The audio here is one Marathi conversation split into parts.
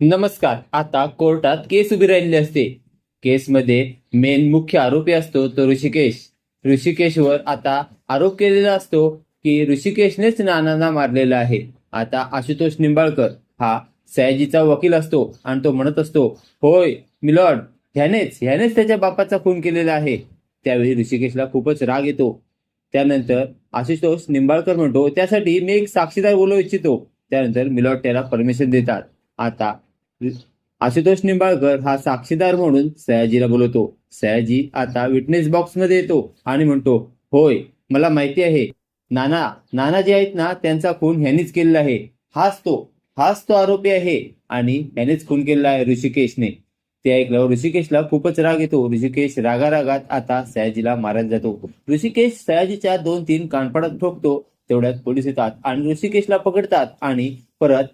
नमस्कार. आता कोर्टात केस उभी राहिलेली असते. केसमध्ये मेन मुख्य आरोपी असतो तो ऋषिकेश. ऋषिकेशवर आता आरोप केलेला असतो की ऋषिकेशनेच नानांना मारलेला आहे. आता आशुतोष निंबाळकर हा सयाजीचा वकील असतो आणि तो म्हणत असतो होय मिलॉर्ड ह्यानेच ह्यानेच त्याच्या बापाचा खून केलेला आहे. त्यावेळी ऋषिकेशला खूपच राग येतो. त्यानंतर आशुतोष निंबाळकर म्हणतो त्यासाठी मी एक साक्षीदार बोलू इच्छितो. त्यानंतर मिलॉर्ड त्याला परमिशन देतात. आता आशुतोष निंबाळकर हा साक्षीदार म्हणून सयाजीला बोलवतो. सयाजी आता विटनेस बॉक्समध्ये येतो आणि म्हणतो होय मला माहिती आहे. नाना नाना जे आहेत ना त्यांचा खून ह्यानीच केलेला आहे. हाच तो हाच तो आरोपी आहे. आणि ह्यानेच खून केलेला आहे ऋषिकेशने. ते ऐकल्यावर ऋषिकेशला खूपच राग येतो. ऋषिकेश रागारागात आता सयाजीला मारत जातो. ऋषिकेश सयाजीच्या दोन तीन कानपाडात ठोकतो. तेवढ्यात पोलीस येतात आणि ऋषिकेशला पकडतात आणि परत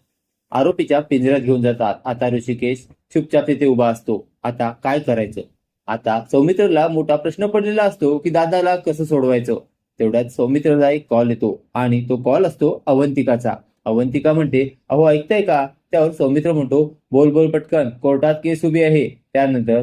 आरोपीच्या पिंजऱ्यात घेऊन जातात. आता ऋषिकेश चुपचाप तिथे उभा असतो. आता काय करायचं? आता सौमित्रला मोठा प्रश्न पडलेला असतो की दादाला कसं सोडवायचं? तेवढ्यात सौमित्रला एक कॉल येतो आणि तो कॉल असतो अवंतिकाचा. अवंतिका म्हणते अहो ऐकताय का? त्यावर सौमित्र म्हणतो बोल बोल पटकन. कोर्टात केस उभी आहे. त्यानंतर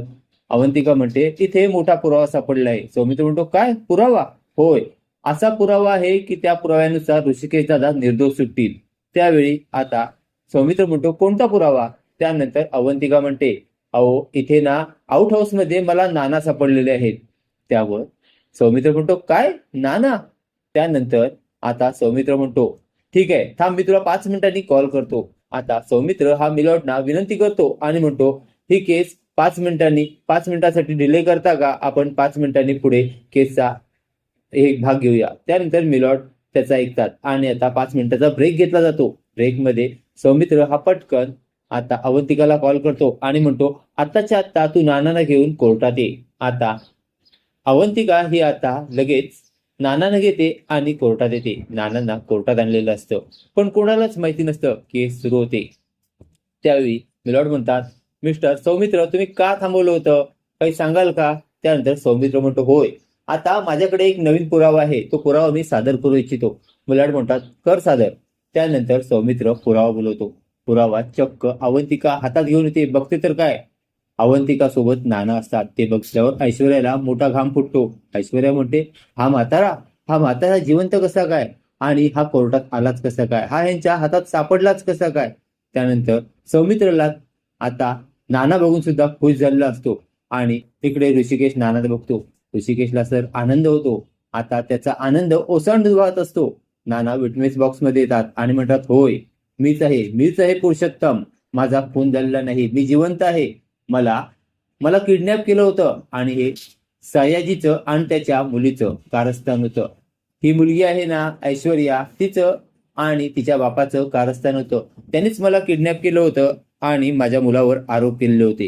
अवंतिका म्हणते तिथे मोठा पुरावा सापडला आहे सौमित्र म्हणतो काय? पुरावा? होय. असा पुरावा आहे की त्या पुराव्यानुसार ऋषिकेश दादा निर्दोष सुटतील. त्यावेळी आता सौमित्र म्हणतो कोणता पुरावा? त्यानंतर अवंतिका म्हणते अहो इथे ना आउट हाऊसमध्ये मला नाना सापडलेले आहेत. त्यावर सौमित्र म्हणतो काय? नाना? त्यानंतर आता सौमित्र म्हणतो ठीक आहे थांब मी तुला पाच मिनिटांनी कॉल करतो. आता सौमित्र हा मिलॉटना विनंती करतो आणि म्हणतो ही केस पाच मिनिटांनी पाच मिनिटासाठी डिले करता का? आपण पाच मिनिटांनी पुढे केसचा एक भाग घेऊया. त्यानंतर मिलॉट त्याचा ऐकतात आणि आता पाच मिनिटाचा ब्रेक घेतला जातो. ब्रेकमध्ये. सौमित्र हा पटकन आता अवंतिकाला कॉल करतो आणि म्हणतो आताच्या आत्ता तू नानांना घेऊन कोर्टात ये. आता अवंतिका ही आता लगेच नानांना घेते आणि कोर्टात येते. नानांना कोर्टात आणलेलं असतं. पण कोणालाच माहिती नसतं. केस सुरू होते. त्यावेळी मिलॉर्ड म्हणतात मिस्टर सौमित्र तुम्ही का थांबवलं होतं? काही सांगाल का? त्यानंतर सौमित्र म्हणतो होय आता माझ्याकडे एक नवीन पुरावा आहे. तो पुरावा मी सादर करू इच्छितो. मिलाड म्हणतात कर सादर. त्यानंतर सौमित्र पुरावा बोलवतो. पुरावा चक्क अवंतिका हातात घेऊन येते. बघते तर काय? अवंतिका सोबत नाना असतात. ते बघल्यावर ऐश्वर्याला मोठा घाम फुटतो. ऐश्वर्या म्हणते हा म्हातारा हा म्हातारा जिवंत कसा काय? आणि हा कोर्टात आलाच कसा काय? हा यांच्या हातात सापडलाच कसा काय? त्यानंतर सौमित्रला आता नाना बघून सुद्धा खुश झालेला असतो. आणि तिकडे ऋषिकेश नाना बघतो. ऋषिकेशला सर आनंद होतो. आता त्याचा आनंद ओसंड वाहत असतो. नाना विटनेस बॉक्समध्ये येतात आणि म्हणतात होय मीच आहे मीच आहे पुरुषोत्तम. माझा खून झालेला नाही. मी जिवंत आहे. मला मला किडनॅप केलं होतं आणि हे सयाजीचं आणि त्याच्या मुलीचं कारस्थान होतं. ही मुलगी आहे ना ऐश्वर्या तिचं आणि तिच्या बापाचं कारस्थान होतं. त्यांनीच मला किडनॅप केलं होतं आणि माझ्या मुलावर आरोप केलेले होते.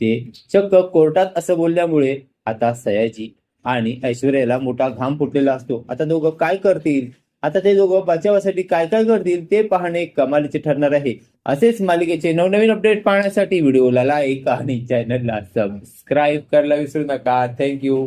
ते चक्क कोर्टात असं बोलल्यामुळे आता सयाजी आणि ऐश्वर्याला मोठा घाम फुटलेला असतो. आता दोघं काय करतील? आता ते दोघं बचावासाठी काय काय करतील ते पाहणे कमालीचे ठरणार आहे. असेच मालिकेचे नवनवीन अपडेट पाहण्यासाठी व्हिडिओला लाईक आणि चॅनलला सबस्क्राईब करायला विसरू नका. थँक्यू